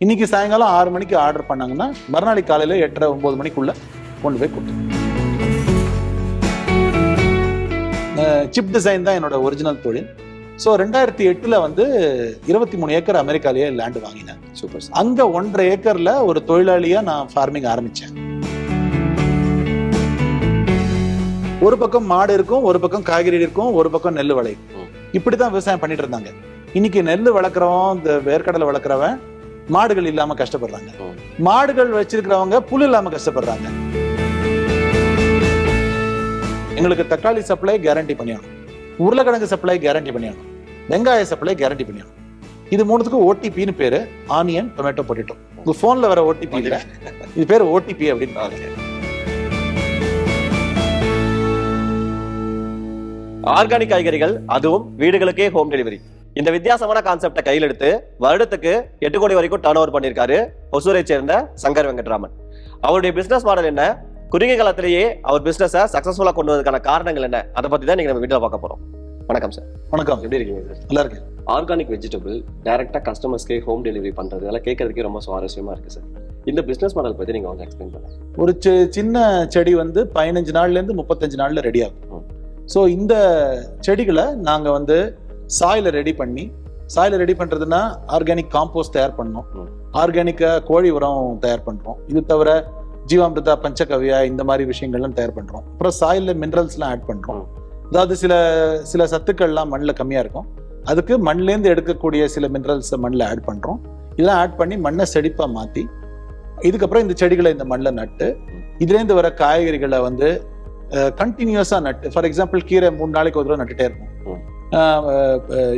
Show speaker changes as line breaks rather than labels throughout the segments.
இன்னைக்கு சாயங்காலம் ஆறு மணிக்கு ஆர்டர் பண்ணாங்கன்னா மறுநாளை காலையில எட்டரை ஒன்பது மணிக்குள்ள கொண்டு போய் கொடுத்துருவோம் சிப் டிசைன் தான் என்னோட ஒரிஜினல் தொழில். ஸோ ரெண்டாயிரத்தி எட்டுல வந்து இருபத்தி மூணு ஏக்கர் அமெரிக்காலேயே லேண்ட் வாங்கினேன்.
சூப்பர்
அங்க ஒன்றரை ஏக்கர்ல ஒரு தொழிலாளியா நான் ஃபார்மிங் ஆரம்பிச்சேன். ஒரு பக்கம் மாடு இருக்கும் ஒரு பக்கம் காய்கறி இருக்கும் ஒரு பக்கம் நெல் விளையும்.
ம்.
இப்படிதான் விவசாயம் பண்ணிட்டு இருந்தாங்க. இன்னைக்கு நெல் வளர்க்குறவன் இந்த வேர்க்கடலை வளர்க்குறவன் மாடுகள் இல்லாம கஷ்டப்படுறாங்க. மாடுகள் வச்சிருக்கிறவங்க புல் இல்லாம கஷ்டப்படுறாங்க. எங்களுக்கு தக்காளி சப்ளை கேரண்டி பண்ணிடணும் உருளைக்கிழங்கு சப்ளை கேரண்டி பண்ணிடணும் வெங்காய சப்ளை கேரண்டி பண்ணிடணும் இது மூணுத்துக்கும் ஓடிபின்னு பேரு. ஆனியன் டொமேட்டோ பொட்டேட்டோ உங்க போன்ல வர ஓடிபி இல்ல. இது பேர் ஓடிபி அப்படின்னு
ஆர்கானிக் காய்கறிகள் அதுவும் வீடுகளுக்கே ஹோம் டெலிவரி இந்த வித்தியாசமான கான்செப்டை கையில் எடுத்து வருடத்துக்கு எட்டு கோடி வரைக்கும் டர்ன் ஓவர் பண்ணியிருக்காரு ஒசூரை சேர்ந்த சங்கர் வெங்கட்ராமன். அவருடைய பிசினஸ் மாடல் என்ன? குறுகிய காலத்திலேயே அவர் பிசினஸை சக்சஸ்ஃபுல்லா கொண்டு வந்ததுக்கான காரணங்கள் என்ன? அதை பத்தி தான் நீங்க நம்ம வீடியோ பார்க்க போறோம். வணக்கம் சார்
வணக்கம்.
எப்படி இருக்கீங்க சார்
நல்லா இருக்கு
ஆர்கானிக் வெஜிடபிள் டைரக்டா கஸ்டமர்ஸ்க்கே ஹோம் டெலிவரி பண்றது. அதெல்லாம் கேட்கறதுக்கே ரொம்ப சுவாரஸ்யமா இருக்கு சார் இந்த பிசினஸ் மாடல் பத்தி நீங்க வந்து எக்ஸ்பிளைன் பண்ணுங்க.
ஒரு சின்ன செடி வந்து பதினஞ்சு நாள்ல இருந்து முப்பத்தஞ்சு நாள்ல ரெடி ஆகும். ஸோ இந்த செடிகளை நாங்க வந்து சாயில ரெடி பண்ணி சாயில ரெடி பண்றதுன்னா ஆர்கானிக் காம்போஸ்ட் தயார் பண்ணோம் ஆர்கானிக்கா கோழி உரம் தயார் பண்றோம். இது தவிர ஜீவாமிர்தா பஞ்சகவ்யா இந்த மாதிரி விஷயங்கள்லாம் தயார் பண்றோம். அப்புறம் சாயில மினரல்ஸ்லாம் ஆட் பண்றோம். அதாவது சில சில சத்துக்கள்லாம் மண்ணில் கம்மியா இருக்கும். அதுக்கு மண்லேருந்து எடுக்கக்கூடிய சில மினரல்ஸை மண்ணில் ஆட் பண்றோம். இதெல்லாம் ஆட் பண்ணி மண்ணை செழிப்பாக மாத்தி இதுக்கப்புறம் இந்த செடிகளை இந்த மண்ணில் நட்டு இதுலேருந்து வர காய்கறிகளை வந்து கண்டினியூஸாக நட்டு ஃபார் எக்ஸாம்பிள் கீரை மூணு நாளைக்கு ஒரு தடவை நட்டுட்டே இருக்கும்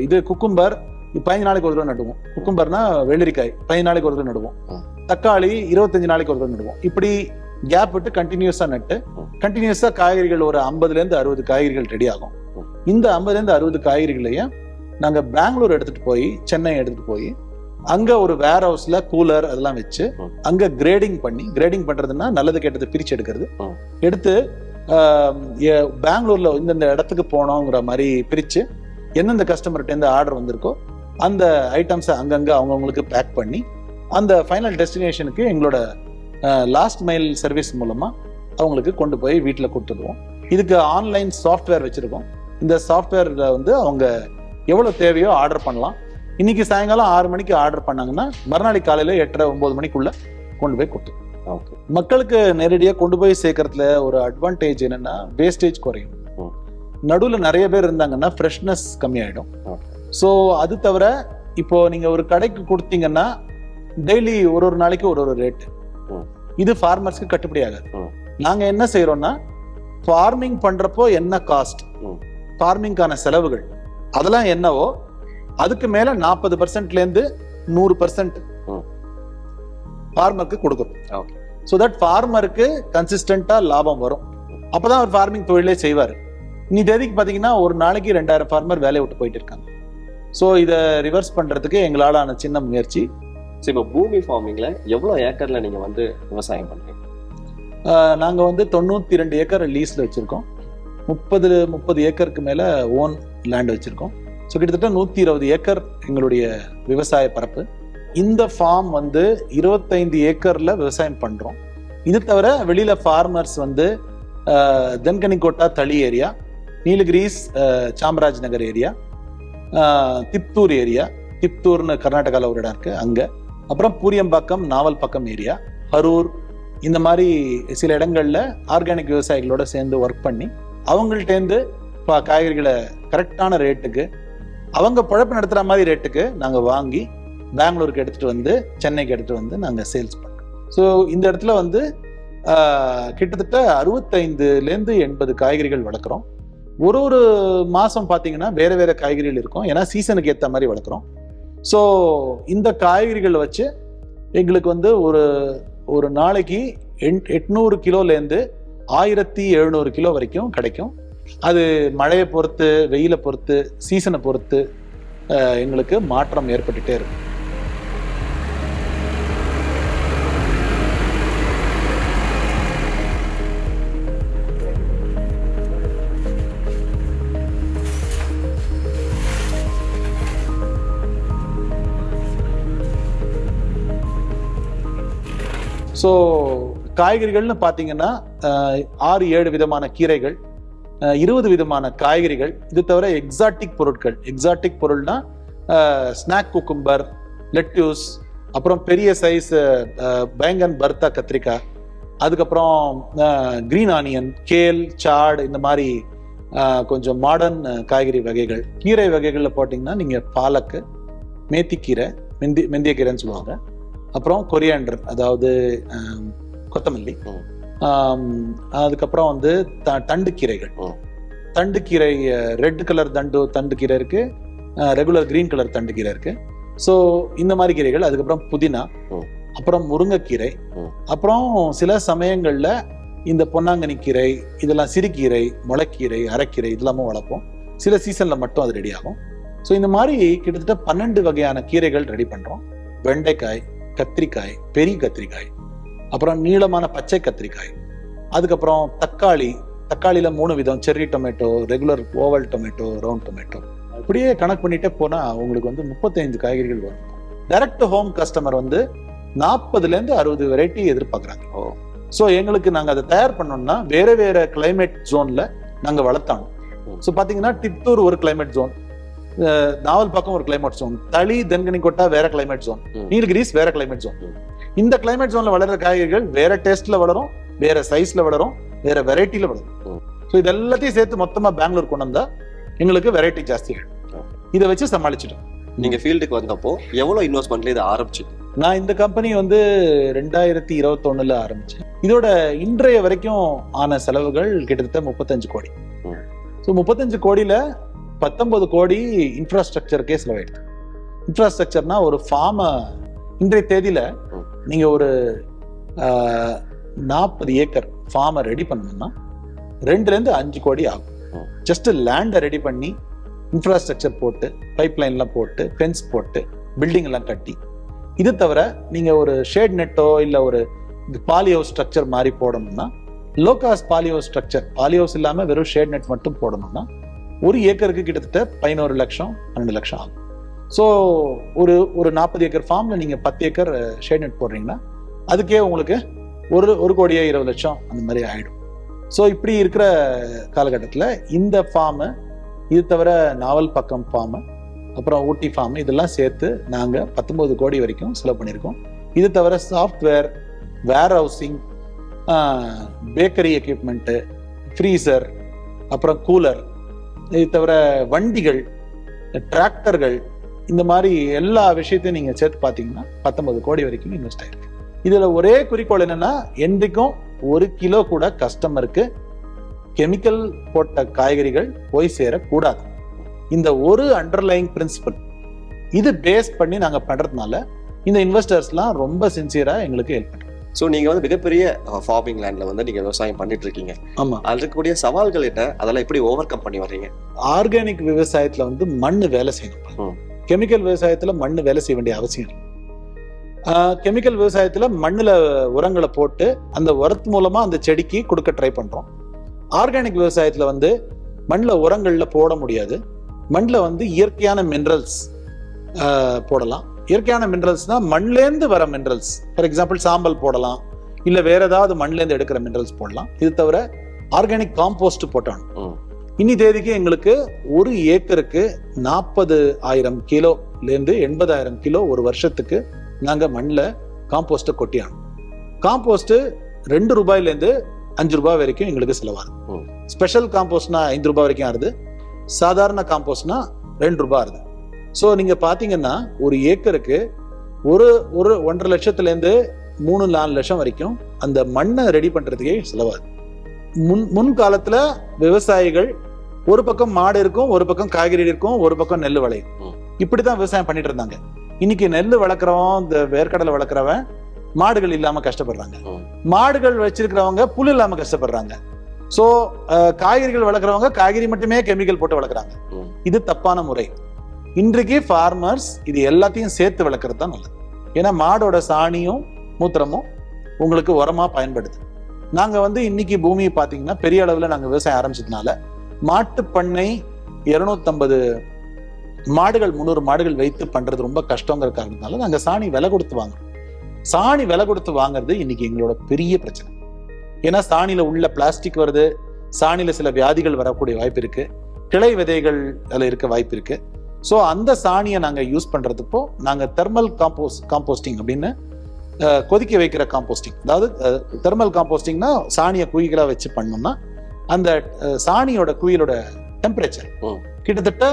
இது குக்கும்பர் பதினஞ்சு நாளைக்கு ஒரு தடவை நடுவோம் குக்கும்பர்னா வெள்ளரிக்காய் பதினஞ்சு நாளைக்கு ஒரு தடவை நடுவோம். தக்காளி இருபத்தஞ்சு நாளைக்கு ஒரு தடவை நடுவோம் இப்படி கேப் விட்டு கண்டினியூஸாக நட்டு
ம்.
கண்டினியூஸாக காய்கறிகள் ஒரு ஐம்பதுலேருந்து அறுபது காய்கறிகள் ரெடி ஆகும். இந்த ஐம்பதுலேருந்து அறுபது காய்கறிகளையும் நாங்கள் பெங்களூர் எடுத்துட்டு போய் சென்னை எடுத்துட்டு போய் அங்க ஒரு வேர் ஹவுஸ்ல கூலர் அதெல்லாம் வச்சு. அங்க கிரேடிங் பண்ணி கிரேடிங் பண்றதுன்னா நல்லது கெட்டது பிரிச்சு எடுக்கிறது. எடுத்து பெங்களூர்ல இந்தந்த இடத்துக்கு போனோங்கிற மாதிரி பிரிச்சு எந்தெந்த கஸ்டமர்கிட்ட இருந்து ஆர்டர் வந்திருக்கோ அந்த ஐட்டம்ஸை அங்கங்க அவங்கவுங்களுக்கு பேக் பண்ணி அந்த ஃபைனல் டெஸ்டினேஷனுக்கு எங்களோட லாஸ்ட் மைல் சர்வீஸ் மூலமா அவங்களுக்கு கொண்டு போய் வீட்டில் கொடுத்துடுவோம். இதுக்கு ஆன்லைன் சாஃப்ட்வேர் வச்சிருக்கோம். இந்த சாஃப்ட்வேர்ல வந்து அவங்க எவ்வளவு தேவையோ ஆர்டர் பண்ணலாம். இன்னைக்கு சாயங்காலம் ஆறு மணிக்கு ஆர்டர் பண்ணாங்கன்னா மறுநாளை காலையில எட்டரை ஒன்பது மணிக்குள்ள கொண்டு போய் கொடுத்துருவோம்
ஓகே
மக்களுக்கு நேரடியாக கொண்டு போய் சேர்க்கறதுல ஒரு அட்வான்டேஜ் என்னன்னா வேஸ்டேஜ் குறையும். நடுவில் நிறைய பேர் இருந்தாங்கன்னா ஃப்ரெஷ்னஸ் கம்மியாயிடும். ஸோ அது தவிர இப்போ நீங்க ஒரு கடைக்கு கொடுத்தீங்கன்னா டெய்லி ஒரு ஒரு நாளைக்கு ஒரு ஒரு ரேட். இது ஃபார்மர்ஸ்க்கு கட்டுப்படி ஆகாது. நாங்க என்ன செய்யறோம்னா ஃபார்மிங் பண்றப்போ என்ன காஸ்ட். ஃபார்மிங்கான செலவுகள் அதெல்லாம் என்னவோ அதுக்கு மேல நாற்பது பர்சன்ட்ல இருந்து நூறு பர்சன்ட். ஃபார்மருக்கு கொடுக்குறோம். ஸோ தட் ஃபார்மருக்கு கன்சிஸ்டண்டா லாபம் வரும் அப்பதான் அவர் ஃபார்மிங் தொழிலே செய்வார் நீ தேதிக்கு பாத்தீங்கன்னா ஒரு நாளைக்கு ரெண்டாயிரம் ஃபார்மர் வேலையை விட்டு போயிட்டு இருக்காங்க. ஸோ இதை ரிவர்ஸ் பண்றதுக்கு எங்களாலான சின்ன முயற்சி.
சோ இப்போ பூமி ஃபார்மிங்ல எவ்வளவு ஏக்கர்ல நீங்க வந்து விவசாயம் பண்றீங்க?
ஆஹ் நாங்க வந்து தொண்ணூத்தி ரெண்டு ஏக்கர் லீஸ்ல வச்சிருக்கோம். முப்பது முப்பது ஏக்கருக்கு மேல ஓன் லேண்ட் வச்சிருக்கோம். ஸோ கிட்டத்தட்ட நூத்தி இருபது ஏக்கர் எங்களுடைய விவசாய பரப்பு. இந்த ஃபார்ம் வந்து இருபத்தைந்து ஏக்கர்ல விவசாயம் பண்றோம். இது தவிர வெளியில ஃபார்மர்ஸ் வந்து Denkanikottai Thali area Nilgiris Chamraj Nagar area Tiptur area. திப்தூர்னு கர்நாடகாவில் ஒரு இடம் இருக்கு அங்கே. அப்புறம் பூரியம்பாக்கம் நாவல் பக்கம் ஏரியா. கரூர் இந்த மாதிரி சில இடங்களில் ஆர்கானிக் விவசாயிகளோட சேர்ந்து ஒர்க் பண்ணி அவங்கள்ட்டேருந்து இப்போ காய்கறிகளை கரெக்டான ரேட்டுக்கு அவங்க பழப்பு நடத்துகிற மாதிரி ரேட்டுக்கு நாங்கள் வாங்கி பெங்களூருக்கு எடுத்துகிட்டு வந்து சென்னைக்கு எடுத்துகிட்டு வந்து நாங்கள் சேல்ஸ் பண்ணுறோம் ஸோ இந்த இடத்துல வந்து கிட்டத்தட்ட அறுபத்தைந்துலேருந்து எண்பது காய்கறிகள் வளர்க்குறோம். ஒரு ஒரு மாதம் பார்த்தீங்கன்னா வேறு வேறு காய்கறிகள் இருக்கும். ஏன்னா சீசனுக்கு ஏற்ற மாதிரி வளர்க்குறோம். ஸோ இந்த காய்கறிகளை வச்சு எங்களுக்கு வந்து ஒரு ஒரு நாளைக்கு எண்- எட்நூறு கிலோலேருந்து ஆயிரத்தி எழுநூறு கிலோ வரைக்கும் கிடைக்கும். அது மழையை பொறுத்து வெயிலை பொறுத்து சீசனை பொறுத்து எங்களுக்கு மாற்றம் ஏற்பட்டுகிட்டே இருக்கும். ஸோ காய்கறிகள்னு பார்த்தீங்கன்னா ஆறு ஏழு விதமான கீரைகள் இருபது விதமான காய்கறிகள். இது தவிர எக்ஸாட்டிக் பொருட்கள். எக்ஸாட்டிக் பொருள்னா ஸ்நாக் குக்கும்பர் லெட்யூஸ் அப்புறம் பெரிய சைஸ் பேங்கன் பர்த்தா கத்திரிக்காய் அதுக்கப்புறம் கிரீன் ஆனியன் கேல் சாட் இந்த மாதிரி கொஞ்சம் மாடர்ன் காய்கறி வகைகள். கீரை வகைகளில் போட்டிங்கன்னா நீங்கள் பாலக்கு மேத்திக்கீரை மெந்தி மெந்தியக்கீரைன்னு சொல்லுவாங்க. அப்புறம் கொரியாண்டர் அதாவது கொத்தமல்லி. அதுக்கப்புறம் வந்து தண்டு கீரைகள். தண்டு கீரை ரெட் கலர் தண்டு தண்டு கீரை இருக்கு. ரெகுலர் கிரீன் கலர் தண்டு கீரை இருக்கு. ஸோ இந்த மாதிரி கீரைகள் அதுக்கப்புறம் புதினா. அப்புறம் முருங்கைக்கீரை. அப்புறம் சில சமயங்கள்ல இந்த பொன்னாங்கண்ணி கீரை இதெல்லாம் சிறுகீரை முளைக்கீரை அரைக்கீரை இதெல்லாமும் வளர்ப்போம். சில சீசன்ல மட்டும் அது ரெடி ஆகும். ஸோ இந்த மாதிரி கிட்டத்தட்ட பன்னெண்டு வகையான கீரைகள் ரெடி பண்றோம். வெண்டைக்காய் கத்திரிக்காய் பெரிய கத்திரிக்காய் அப்புறம் நீளமான பச்சை கத்திரிக்காய் அதுக்கப்புறம் தக்காளி தக்காளியில மூணு விதம் cherry tomato regular oval tomato round tomato இப்படியே கணக்கு பண்ணிட்டே போனா உங்களுக்கு வந்து முப்பத்தைந்து காய்கறிகள் வரும். டைரக்ட் ஹோம் கஸ்டமர் வந்து நாற்பதுல இருந்து அறுபது வெரைட்டி எதிர்பார்க்குறாங்க. ஸோ எங்களுக்கு நாங்க அதை தயார் பண்ணோம்னா வேற வேற கிளைமேட் ஜோன்ல நாங்க வளர்த்தாணும்.
ம்.
ஸோ பாத்தீங்கன்னா டித்தூர் ஒரு கிளைமேட் ஜோன் நாவல் பக்கம் ஒரு கிளைமேட் ஜோன் தளி தென்கனி கொட்டா வேற கிளைமேட் ஜோன். நீலகிரிஸ் வேற கிளைமேட் ஜோன். இந்த கிளைமேட் ஜோன்ல வளர்ற காய்கறிகள் வேற டேஸ்ட்ல வளரும் வேற சைஸ்ல வளரும் வேற வெரைட்டில வளரும். ஸோ இது எல்லாத்தையும் சேர்த்து மொத்தமா பெங்களூர் கொண்டு வந்தா எங்களுக்கு வெரைட்டி ஜாஸ்தி. இதை வச்சு சமாளிச்சிட்டோம்.
நீங்க ஃபீல்டுக்கு வந்தப்போ எவ்வளவு இன்வெஸ்ட்மெண்ட்ல இதை ஆரம்பிச்சு
நான் இந்த கம்பெனி வந்து ரெண்டாயிரத்தி இருபத்தொன்னுல ஆரம்பிச்சேன். இதோட இன்றைய வரைக்கும் ஆன செலவுகள் கிட்டத்தட்ட முப்பத்தஞ்சு கோடி. ஸோ முப்பத்தஞ்சு கோடியில பத்தொன்பது கோடி இன்ஃப்ராஸ்ட்ரக்சருக்கே செலவாயிடுது இன்ஃப்ராஸ்ட்ரக்சர்னா ஒரு ஃபார்மை இன்றைய தேதியில் நீங்கள் ஒரு நாற்பது ஏக்கர் ஃபார்மை ரெடி பண்ணணும்னா ரெண்டுலேருந்து அஞ்சு கோடி ஆகும். ஜஸ்ட் லேண்டை ரெடி பண்ணி இன்ஃப்ராஸ்ட்ரக்சர் போட்டு பைப் லைன்லாம் போட்டு ஃபென்ஸ் போட்டு பில்டிங் எல்லாம் கட்டி இது தவிர நீங்கள் ஒரு ஷேட் நெட்டோ இல்லை ஒரு பாலியோ ஸ்ட்ரக்சர் மாதிரி போடணும்னா low cost poly structure polys இல்லாமல் வெறும் ஷேட் நெட் மட்டும் போடணும்னா ஒரு ஏக்கருக்கு கிட்டத்தட்ட பதினோரு லட்சம் பன்னெண்டு லட்சம் ஆகும். ஸோ ஒரு ஒரு நாற்பது ஏக்கர் ஃபார்மில் நீங்கள் பத்து ஏக்கர் ஷேட் நெட் போடுறீங்கன்னா அதுக்கே உங்களுக்கு ஒரு ஒரு கோடியே இருபது லட்சம் அந்த மாதிரி ஆகிடும் ஸோ இப்படி இருக்கிற காலகட்டத்தில் இந்த ஃபார்மு இது தவிர நாவல் பக்கம் ஃபார்மு அப்புறம் ஊட்டி ஃபார்ம் இதெல்லாம் சேர்த்து நாங்கள் பத்தொன்பது கோடி வரைக்கும் செலவு பண்ணியிருக்கோம். இது தவிர software warehousing bakery equipment freezer அப்புறம் கூலர் இது தவிர வண்டிகள் டிராக்டர்கள் இந்த மாதிரி எல்லா விஷயத்தையும் நீங்கள் சேர்த்து பார்த்தீங்கன்னா பத்தொன்பது கோடி வரைக்கும் இன்வெஸ்ட் ஆயிருக்கு. இதில் ஒரே குறிக்கோள் என்னன்னா என்றைக்கும் ஒரு கிலோ கூட கஸ்டமருக்கு கெமிக்கல் போட்ட காய்கறிகள் போய் சேரக்கூடாது. இந்த ஒரு அண்டர்லைங் பிரின்சிபல் இது பேஸ் பண்ணி நாங்கள் பண்றதுனால இந்த இன்வெஸ்டர்ஸ்லாம் ரொம்ப சின்சியரா எங்களுக்கு ஹெல்ப் பண்ணுறோம்
சோ நீங்க வந்து மிகப்பெரிய ஃபார்மிங் லேண்ட்ல வந்து நீங்க விவசாயம் பண்ணிட்டு இருக்கீங்க
ஆமா.
அதுல இருக்கக்கூடிய சவால்கள் என்ன? அதெல்லாம் எப்படி ஓவர் கம் பண்ணி வர்றீங்க?
ஆர்கானிக் விவசாயத்துல வந்து மண்ணு வேலை செய்யணும். கெமிக்கல் விவசாயத்துல மண்ணு வேலை செய்ய வேண்டிய அவசியம் இல்லை கெமிக்கல் விவசாயத்துல மண்ணுல உரங்களை போட்டு அந்த உரத்து மூலமா அந்த செடிக்கு கொடுக்க ட்ரை பண்றோம். ஆர்கானிக் விவசாயத்துல வந்து மண்ணில் உரங்கள்ல போட முடியாது. மண்ணில் வந்து இயற்கையான மினரல்ஸ் போடலாம். இயற்கையான மினரல்ஸ்னா மண்லேருந்து வர மினரல்ஸ் ஃபார் எக்ஸாம்பிள் சாம்பல் போடலாம். இல்ல வேற ஏதாவது மண்லேருந்து எடுக்கிற மினரல்ஸ் போடலாம். இது தவிர ஆர்கானிக் காம்போஸ்ட் போட்டாங்க
ம்.
இன்னி தேதிக்கு எங்களுக்கு ஒரு ஏக்கருக்கு நாற்பது ஆயிரம் கிலோலேருந்து எண்பதாயிரம் கிலோ ஒரு வருஷத்துக்கு நாங்க மண்ணில் காம்போஸ்ட்டை கொட்டியானோம் காம்போஸ்ட் ரெண்டு ரூபாயிலேருந்து அஞ்சு ரூபாய் வரைக்கும் எங்களுக்கு செலவாகுது. ஸ்பெஷல் காம்போஸ்ட்னா ஐந்து ரூபாய் வரைக்கும் ஆகுது சாதாரண காம்போஸ்ட்னா ரெண்டு ரூபாய் ஆகுது ஸோ நீங்க பாத்தீங்கன்னா ஒரு ஏக்கருக்கு ஒரு ஒரு ஒன்றரை லட்சத்துலேருந்து மூணு நாலு லட்சம் வரைக்கும் அந்த மண்ணை ரெடி பண்றதுக்கே செலவாகுது. முன் முன் காலத்துல விவசாயிகள் ஒரு பக்கம் மாடு இருக்கும் ஒரு பக்கம் காய்கறி இருக்கும் ஒரு பக்கம் நெல் விளையும். இப்படிதான் விவசாயம் பண்ணிட்டு இருந்தாங்க. இன்னைக்கு நெல் வளர்க்குறவன் இந்த வேர்க்கடலை வளர்க்குறவன் மாடுகள் இல்லாம கஷ்டப்படுறாங்க. மாடுகள் வச்சிருக்கிறவங்க புல் இல்லாம கஷ்டப்படுறாங்க. ஸோ காய்கறிகள் வளர்க்குறவங்க காய்கறி மட்டுமே கெமிக்கல் போட்டு வளர்க்குறாங்க. இது தப்பான முறை. இன்றைக்கு ஃபார்மர்ஸ் இது எல்லாத்தையும் சேர்த்து வளர்க்குறது தான் நல்லது. ஏன்னா மாடோட சாணியும் மூத்திரமும் உங்களுக்கு உரமா பயன்படுது. நாங்க வந்து இன்னைக்கு பூமியை பார்த்தீங்கன்னா பெரிய அளவில் நாங்கள் விவசாயம் ஆரம்பிச்சதுனால மாட்டு பண்ணை இருநூத்தம்பது மாடுகள் முந்நூறு மாடுகள் வைத்து பண்றது ரொம்ப கஷ்டங்கிற காரணத்தினால நாங்கள் சாணி விலை கொடுத்து வாங்குறோம். சாணி விலை கொடுத்து வாங்குறது இன்னைக்கு எங்களோட பெரிய பிரச்சனை. ஏன்னா சாணியில் உள்ள பிளாஸ்டிக் வருது. சாணியில சில வியாதிகள் வரக்கூடிய வாய்ப்பு இருக்கு. கிளை விதைகள் அதில் இருக்க வாய்ப்பு இருக்குது ஸோ அந்த சாணியை நாங்க யூஸ் பண்றதுப்போ நாங்க தெர்மல் காம்போஸ் காம்போஸ்டிங் அப்படின்னு கொதிக்க வைக்கிற காம்போஸ்டிங் அதாவது தெர்மல் காம்போஸ்டிங்னா சாணியை குயிலா வச்சு பண்ணோம்னா அந்த சாணியோட குயிலோட டெம்பரேச்சர். கிட்டத்தட்ட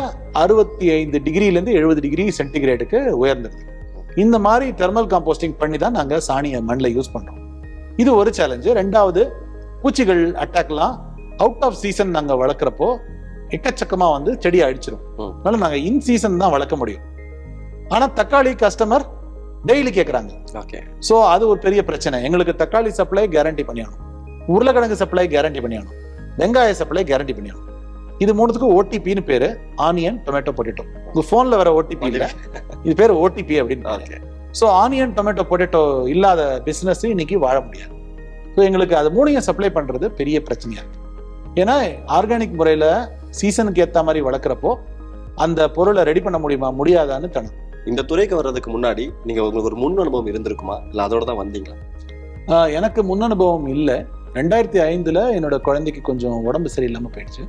அறுபத்தி ஐந்து டிகிரில இருந்து எழுபது டிகிரி சென்டிகிரேடுக்கு உயர்ந்துருது இந்த மாதிரி தெர்மல் காம்போஸ்டிங் பண்ணி தான் நாங்க சாணியை மண்ணில் யூஸ் பண்றோம். இது ஒரு சேலஞ்சு ரெண்டாவது பூச்சிகள் அட்டாக்லாம் அவுட் ஆஃப் சீசன் நாங்க வளர்க்குறப்போ எக்கச்சக்கமா வந்து செடி அழிச்சிரும். அதனால நாங்க இன் சீசன் தான் வளர்க்க முடியும். ஆனா தக்காளி கஸ்டமர் டெய்லி கேக்குறாங்க.
ஓகே
சோ அது ஒரு பெரிய பிரச்சனை. எங்களுக்கு தக்காளி சப்ளை கேரண்டி பண்ணியாகணும். உருளைக்கிழங்கு சப்ளை கேரண்டி பண்ணியாகணும். வெங்காய சப்ளை கேரண்டி பண்ணியாகணும். இது மூணுத்துக்கும் ஓடிபின்னு பேரு. ஆனியன் டொமேட்டோ பொட்டேட்டோ உங்க போன்ல வர ஓடிபி இல்ல. இது பேர் ஓடிபி அப்படின்னு ஸோ ஆனியன் டொமேட்டோ பொட்டேட்டோ இல்லாத பிசினஸ் இன்னைக்கு வாழ முடியாது. ஸோ எங்களுக்கு அது மூணையும் சப்ளை பண்றது பெரிய பிரச்சனையா இருக்கு. ஏன்னா ஆர்கானிக் முறையில சீசனுக்கு ஏத்த மாதிரி வளர்க்குறப்போ அந்த பொருளை ரெடி பண்ண முடியுமா? முடியாதான்னு தணும்
இந்த துறைக்கு வர்றதுக்கு முன்னாடி நீங்க உங்களுக்கு ஒரு முன் அனுபவம் இருந்திருக்குமா? இல்ல அதோட தான் வந்தீங்களா?
எனக்கு முன் அனுபவம் இல்லை. ரெண்டாயிரத்தி ஐந்துல என்னோட குழந்தைக்கு கொஞ்சம் உடம்பு சரியில்லாம போயிடுச்சு.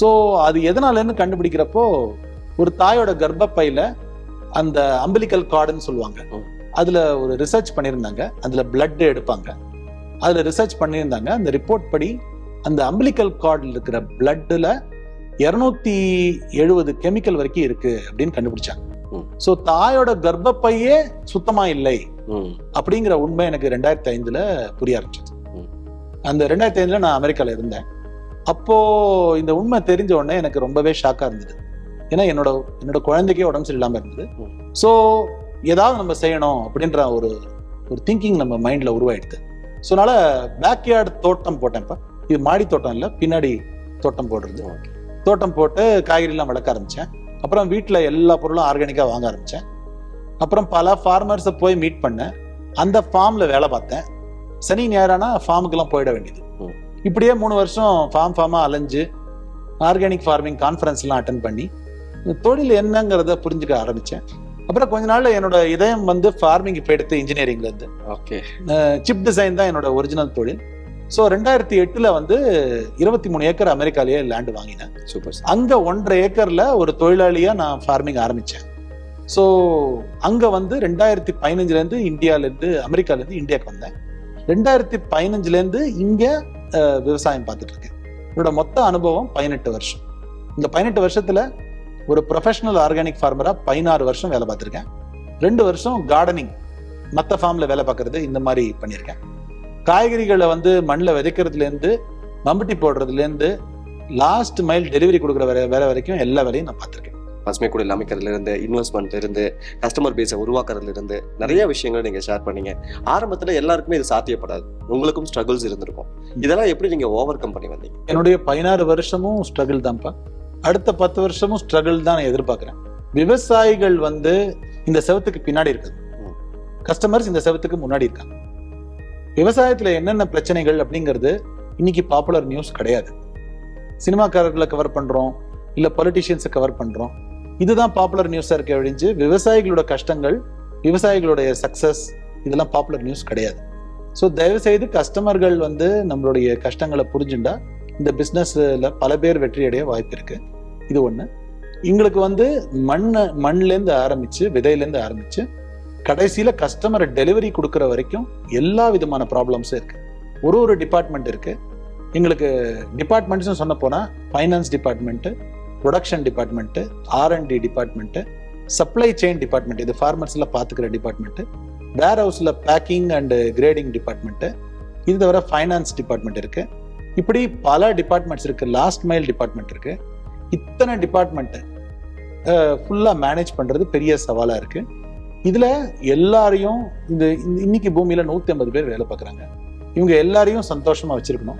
ஸோ அது எதனாலன்னு கண்டுபிடிக்கிறப்போ ஒரு தாயோட கர்ப்பப்பையில அந்த அம்பிலிக்கல் கார்டுன்னு சொல்லுவாங்க. அதுல ஒரு ரிசர்ச் பண்ணியிருந்தாங்க. அதுல பிளட் எடுப்பாங்க. அதுல ரிசர்ச் பண்ணியிருந்தாங்க. அந்த ரிப்போர்ட் படி அந்த அம்பிலிக்கல் கார்டில் இருக்கிற பிளட்ல இருநூத்தி எழுபது கெமிக்கல் வரைக்கும் இருக்கு அப்படின்னு கண்டுபிடிச்சாங்க. ஸோ தாயோட கர்ப்பப்பையே சுத்தமா இல்லை அப்படிங்கிற உண்மை எனக்கு ரெண்டாயிரத்தி ஐந்துல புரிய ஆரம்பிச்சது. அந்த ரெண்டாயிரத்தி ஐந்துல நான் அமெரிக்கால இருந்தேன். அப்போ இந்த உண்மை தெரிஞ்ச உடனே எனக்கு ரொம்பவே ஷாக்கா இருந்தது. ஏன்னா என்னோட என்னோட குழந்தைக்கே உடம்பு சரியில்லாம இருந்தது. ஸோ ஏதாவது நம்ம செய்யணும் அப்படின்ற ஒரு ஒரு திங்கிங் நம்ம மைண்ட்ல உருவாயிடுது. ஸோ அதனால பேக்யார்டு தோட்டம் போட்டேன் இப்ப. இது மாடி தோட்டம் இல்லை பின்னாடி தோட்டம் போடுறது.
ஓகே.
தோட்டம் போட்டு காய்கறிலாம் வளர்க்க ஆரம்பிச்சேன். அப்புறம் வீட்டில் எல்லா பொருளும் ஆர்கானிக்காக வாங்க ஆரம்பிச்சேன். அப்புறம் பல ஃபார்மர்ஸை போய் மீட் பண்ணேன். அந்த ஃபார்ம்ல வேலை பார்த்தேன். சனி ஞாயிறானா ஃபார்முக்கெல்லாம் போயிட வேண்டியது. இப்படியே மூணு வருஷம் ஃபார்ம் ஃபார்மாக அலைஞ்சு ஆர்கானிக் ஃபார்மிங் கான்ஃபரன்ஸ்லாம் அட்டன் பண்ணி தொழில் என்னங்கிறத புரிஞ்சுக்க ஆரம்பிச்சேன். அப்புறம் கொஞ்ச நாள்ல என்னோட இதயம் வந்து ஃபார்மிங் இப்போ எடுத்து இன்ஜினியரிங்ல இருந்து.
ஓகே.
சிப் டிசைன் தான் என்னோட ஒரிஜினல் தொழில். ஸோ ரெண்டாயிரத்தி எட்டுல வந்து இருபத்தி மூணு ஏக்கர் அமெரிக்காலேயே லேண்ட் வாங்கினேன்.
சூப்பர்
அங்க ஒன்றரை ஏக்கர்ல ஒரு தொழிலாளியா நான் ஃபார்மிங் ஆரம்பிச்சேன். ஸோ அங்க வந்து ரெண்டாயிரத்தி பதினஞ்சுல இருந்து இந்தியால இருந்து அமெரிக்கால இருந்து இந்தியாவுக்கு வந்தேன். ரெண்டாயிரத்தி பதினஞ்சுல இருந்து இங்க விவசாயம் பார்த்துட்டு இருக்கேன் என்னோட மொத்த அனுபவம் பதினெட்டு வருஷம். இந்த பதினெட்டு வருஷத்துல ஒரு ப்ரொஃபஷனல் ஆர்கானிக் ஃபார்மரா பதினாறு வருஷம் வேலை பார்த்துருக்கேன். ரெண்டு வருஷம் கார்டனிங் மற்ற ஃபார்ம்ல வேலை பார்க்கறது இந்த மாதிரி பண்ணியிருக்கேன். காய்கறிகளை வந்து மண்ணில் விதைக்கிறதுல இருந்து மம்பட்டி போடுறதுல இருந்து லாஸ்ட் மைல் டெலிவரி கொடுக்குற வேலை வேலை வரைக்கும் எல்லா வேலையும் நான் பார்த்துருக்கேன்.
பசுமை குடில் அமைக்கிறதுல இருந்து இன்வெஸ்ட்மெண்ட்ல இருந்து கஸ்டமர் பேஸை உருவாக்குறதுல இருந்து நிறைய விஷயங்களை நீங்க ஷேர் பண்ணீங்க. ஆரம்பத்துல எல்லாருக்குமே இது சாத்தியப்படாது. உங்களுக்கும் ஸ்ட்ரகிள்ஸ் இருந்திருக்கும். இதெல்லாம் எப்படி நீங்க ஓவர் கம் பண்ணி வந்தீங்க?
என்னுடைய பதினாறு வருஷமும் ஸ்ட்ரகிள் தான்ப்பா. அடுத்த பத்து வருஷமும் ஸ்ட்ரகிள் தான் நான் எதிர்பார்க்குறேன். விவசாயிகள் வந்து இந்த செவத்துக்கு பின்னாடி இருக்குது. கஸ்டமர்ஸ் இந்த செவத்துக்கு முன்னாடி இருக்காங்க. விவசாயத்துல என்னென்ன பிரச்சனைகள் அப்படிங்கிறது இன்னைக்கு பாப்புலர் நியூஸ் கிடையாது. சினிமாக்காரர்களை கவர் பண்றோம் இல்ல பொலிட்டிஷியன்ஸை கவர் பண்றோம். இதுதான் பாப்புலர் நியூஸா இருக்க ஒழிஞ்சு விவசாயிகளோட கஷ்டங்கள் விவசாயிகளுடைய சக்சஸ் இதெல்லாம் பாப்புலர் நியூஸ் கிடையாது. ஸோ தயவு செய்து கஸ்டமர்கள் வந்து நம்மளுடைய கஷ்டங்களை புரிஞ்சுண்டா இந்த பிஸ்னஸில் பல பேர் வெற்றி அடைய வாய்ப்பு இருக்கு. இது ஒண்ணு. எங்களுக்கு வந்து மண்ணை மண்லேருந்து ஆரம்பிச்சு விதையிலேருந்து ஆரம்பிச்சு கடைசியில கஸ்டமர் டெலிவரி கொடுக்குற வரைக்கும் எல்லா விதமான ப்ராப்ளம்ஸும் இருக்கு. ஒரு ஒரு டிபார்ட்மெண்ட் இருக்கு. எங்களுக்கு டிபார்ட்மெண்ட்ஸ்னு சொன்ன போனா finance department production department R and D department supply chain department இது ஃபார்மர்ஸ்ல பார்த்துக்கிற டிபார்ட்மெண்ட்டு வேர் ஹவுஸ்ல பேக்கிங் அண்ட் கிரேடிங் டிபார்ட்மெண்ட்டு இது தவிர ஃபைனான்ஸ் டிபார்ட்மெண்ட் இருக்கு. இப்படி பல டிபார்ட்மெண்ட்ஸ் இருக்கு. லாஸ்ட் மைல் டிபார்ட்மெண்ட் இருக்கு. இத்தனை டிபார்ட்மெண்ட் ஃபுல்லா மேனேஜ் பண்றது பெரிய சவாலா இருக்கு. இதுல எல்லாரையும் இந்த இந்த- இன்னைக்கு பூமியில நூத்தி ஐம்பது பேர் வேலை பார்க்குறாங்க. இவங்க எல்லாரையும் சந்தோஷமா வச்சிருக்கணும்.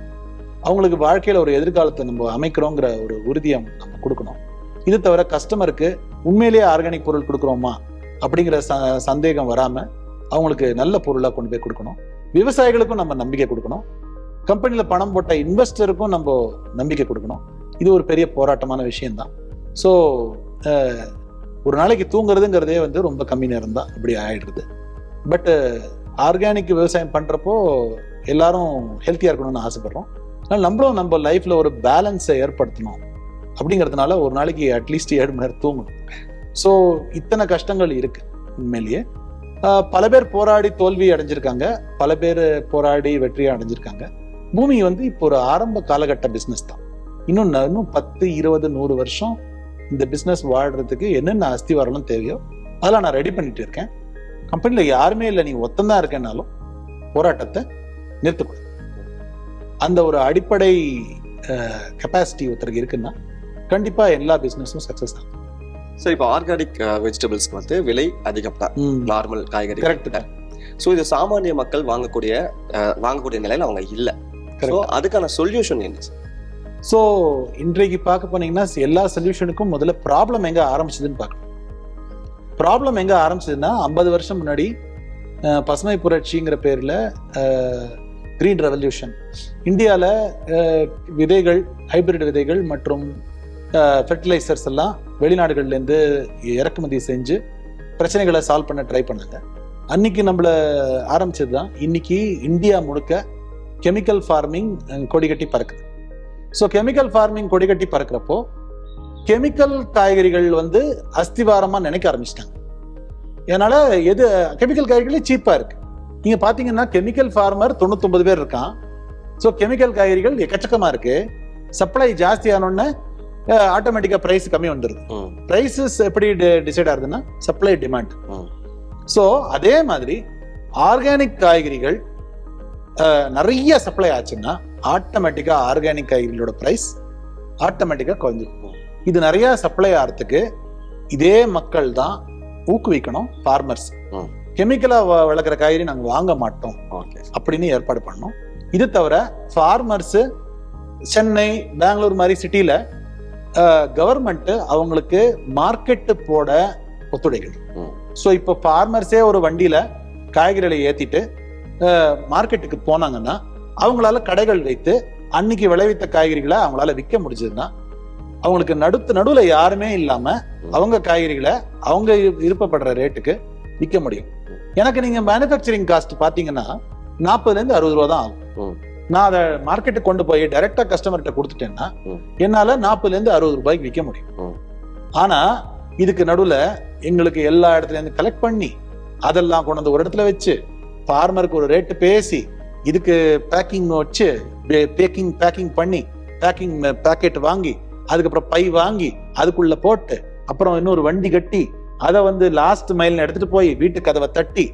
அவங்களுக்கு வாழ்க்கையில ஒரு எதிர்காலத்தை நம்ம அமைக்கிறோங்கிற ஒரு உறுதியை நம்ம கொடுக்கணும். இது தவிர கஸ்டமருக்கு உண்மையிலேயே ஆர்கானிக் பொருள் கொடுக்குறோமா அப்படிங்கிற ச- சந்தேகம் வராம அவங்களுக்கு நல்ல பொருளாக கொண்டு போய் கொடுக்கணும். விவசாயிகளுக்கும் நம்ம நம்பிக்கை கொடுக்கணும். கம்பெனியில் பணம் போட்ட இன்வெஸ்டருக்கும் நம்ம நம்பிக்கை கொடுக்கணும். இது ஒரு பெரிய போராட்டமான விஷயம்தான். ஸோ ஒரு நாளைக்கு தூங்குறதுங்கிறதே வந்து ரொம்ப கம்மி நேரம் தான் அப்படி ஆயிடுறது. பட்டு ஆர்கானிக் uh, விவசாயம் பண்ணுறப்போ எல்லாரும் ஹெல்த்தியாக இருக்கணும்னு ஆசைப்படுறோம். ஆனால் நம்மளும் நம்ம லைஃப்பில் ஒரு பேலன்ஸை ஏற்படுத்தணும். அப்படிங்கிறதுனால ஒரு நாளைக்கு அட்லீஸ்ட் ஏழு மணி நேரம் தூங்கணும். ஸோ இத்தனை கஷ்டங்கள் இருக்கு உண்மையிலேயே. பல பேர் போராடி தோல்வி அடைஞ்சிருக்காங்க. பல பேர் போராடி வெற்றியை அடைஞ்சிருக்காங்க. பூமி வந்து இப்போ ஒரு ஆரம்ப காலகட்ட பிஸ்னஸ் தான். இன்னும் இன்னும் பத்து இருபது நூறு வருஷம் இந்த பிஸ்னஸ் வாழ்றதுக்கு என்னென்ன அஸ்திவாரம் தேவையோ அதெல்லாம் நான் ரெடி பண்ணிட்டு இருக்கேன். கம்பெனியில் யாருமே இல்லை. நீ ஒத்தந்தான் இருக்கேன்னாலும் போராட்டத்தை நிறுத்தக்கூடாது அந்த ஒரு அடிப்படை கெப்பாசிட்டி ஒருத்தருக்கு இருக்குன்னா கண்டிப்பா எல்லா பிசினஸும் சக்சஸ் ஆகும்
சார் இப்போ ஆர்கானிக் வெஜிடபிள்ஸ்க்கு வந்து விலை அதிகம் தான். நார்மல் காய்கறி.
கரெக்ட்
ஸோ இது சாமானிய மக்கள் வாங்கக்கூடிய வாங்கக்கூடிய நிலையில அவங்க இல்ல. ஸோ அதுக்கான சொல்யூஷன் என்ன?
ஸோ இன்றைக்கு பார்க்க போனீங்கன்னா எல்லா சொல்யூஷனுக்கும் முதல்ல ப்ராப்ளம் எங்க ஆரம்பிச்சதுன்னு பார்க்கணும் ப்ராப்ளம் எங்க ஆரம்பிச்சதுன்னா ஐம்பது வருஷம் முன்னாடி பசுமை புரட்சிங்கிற பேர்ல கிரீன் ரெவல்யூஷன் இந்தியாவில் விதைகள் ஹைபிரிட் விதைகள் மற்றும் ஃபெர்டிலைசர்ஸ் எல்லாம் வெளிநாடுகள்லேருந்து இறக்குமதி செஞ்சு பிரச்சனைகளை சால்வ் பண்ண ட்ரை பண்ணாங்க. அன்னைக்கு நம்மள ஆரம்பிச்சது தான் இன்னைக்கு இந்தியா முழுக்க கெமிக்கல் ஃபார்மிங் கொடிகட்டி பறக்குது. ஸோ கெமிக்கல் ஃபார்மிங் கொடிகட்டி பறக்கிறப்போ கெமிக்கல் காய்கறிகள் வந்து அஸ்திவாரமா நினைக்க ஆரம்பிச்சிட்டாங்க. அதனால எது கெமிக்கல் காய்கறிகளே சீப்பா இருக்கு. நீங்க பாத்தீங்கன்னா கெமிக்கல் ஃபார்மர் தொண்ணூத்தொன்பது பேர் இருக்கான். ஸோ கெமிக்கல் காய்கறிகள் எக்கச்சக்கமா இருக்கு. சப்ளை ஜாஸ்தி ஆனோடனே ஆட்டோமேட்டிக்கா பிரைஸ் கம்மி வந்துருது.
ம்,
பிரைசஸ் எப்படி டிசைட் ஆகுதுன்னா சப்ளை டிமாண்ட் ஸோ அதே மாதிரி ஆர்கானிக் காய்கறிகள் நிறைய சப்ளை ஆச்சுன்னா ஆட்டோமேட்டிக்கா ஆர்கானிக் காய்கறிகளோட பிரைஸ் ஆட்டோமேட்டிக்கா குறைஞ்சிரும் இது நிறைய சப்ளை ஆகிறதுக்கு இதே மக்கள் தான் ஊக்குவிக்கணும் ஃபார்மர்ஸ்
ம்.
கெமிக்கலா வளர்க்குற காய்கறி நாங்க வாங்க மாட்டோம்.
ஓகே.
அப்படின்னு ஏற்பாடு பண்ணோம். இது தவிர ஃபார்மர்ஸ் சென்னை பெங்களூர் மாதிரி சிட்டில கவர்மெண்ட் அவங்களுக்கு மார்க்கெட்டு போட ஒத்துழைக்கணும்.
ம்.
ஸோ இப்போ ஃபார்மர்ஸே ஒரு வண்டியில காய்கறிகளை ஏத்திட்டு மார்க்கெட்டுக்கு போனாங்கன்னா அவங்களால கடைகள் வைத்து அன்னைக்கு விளைவித்த காய்கறிகளை அவங்களால விற்க முடிஞ்சதுன்னா அவங்களுக்கு நடுத்து நடுவுல யாருமே இல்லாம அவங்க காய்கறிகளை அவங்க விரு- விருப்பப்படுற ரேட்டுக்கு விற்க முடியும் எனக்கு நீங்க மேனுஃபேக்சரிங் காஸ்ட் பாத்தீங்கன்னா நாற்பதுல இருந்து அறுபது ரூபா தான் ஆகும். நான் அதை மார்க்கெட்டுக்கு கொண்டு போய் டைரக்டா கஸ்டமர்கிட்ட கொடுத்துட்டேன்னா. என்னால நாற்பதுல இருந்து அறுபது ரூபாய்க்கு விற்க முடியும். ஆனா இதுக்கு நடுவுல எங்களுக்கு எல்லா இடத்துல இருந்து கலெக்ட் பண்ணி அதெல்லாம் கொண்டு வந்து ஒரு இடத்துல வச்சு ஃபார்மருக்கு ஒரு ரேட்டு பேசி இதுக்கு பேக்கிங் வச்சு பேக்கிங் பேக்கிங் பண்ணி பேக்கிங் பேக்கெட் வாங்கி அதுக்கப்புறம் பை வாங்கி அதுக்குள்ள போட்டு அப்புறம் இன்னொரு வண்டி கட்டி அதை வந்து லாஸ்ட் மைல் எடுத்துட்டு போய் வீட்டு கதவை தட்டி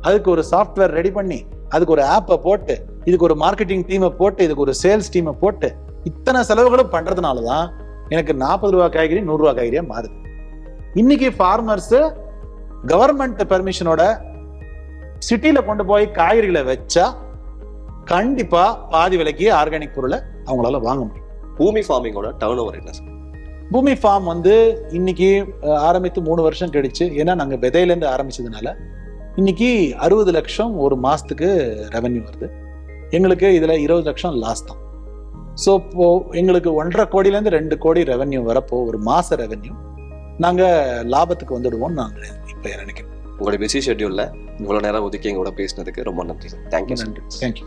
அதுக்கு ஒரு சாஃப்ட்வேர் ரெடி பண்ணி அதுக்கு ஒரு ஆப்பை போட்டு இதுக்கு ஒரு மார்க்கெட்டிங் டீமை போட்டு இதுக்கு ஒரு சேல்ஸ் டீமை போட்டு இத்தனை செலவுகளும் பண்றதுனால தான் எனக்கு நாற்பது ரூபா காய்கறி நூறுரூவா காய்கறியா மாறுது. இன்னைக்கு ஃபார்மர்ஸ் கவர்மெண்ட் பெர்மிஷனோட சிட்டியில் கொண்டு போய் காய்கறிகளை வச்சா கண்டிப்பா பாதி விலைக்கு ஆர்கானிக் பொருளை அவங்களால வாங்க முடியும்.
பூமி ஃபார்மிங்கோட டர்ன் ஓவர் என்ன சார்
பூமி ஃபார்ம் வந்து இன்னைக்கு ஆரம்பித்து மூணு வருஷம் கழிச்சு ஏன்னா நாங்க விதையில இருந்து ஆரம்பிச்சதுனால இன்னைக்கு அறுபது லட்சம் ஒரு மாசத்துக்கு ரெவென்யூ வருது. எங்களுக்கு இதுல இருபது லட்சம் லாஸ் தான். ஸோ இப்போ எங்களுக்கு ஒன்றரை கோடியில இருந்து ரெண்டு கோடி ரெவென்யூ வரப்போ ஒரு மாச ரெவென்யூ நாங்க லாபத்துக்கு வந்துடுவோம் நான் இப்ப நினைக்கிறேன்
உங்களுடைய பிஸி ஷெட்யூல்ல இவ்வளவு நேரம் ஒதுக்கி எங்களோட பேசினதுக்கு ரொம்ப நன்றி சார் தேங்க்யூ
நன்றி. Thank you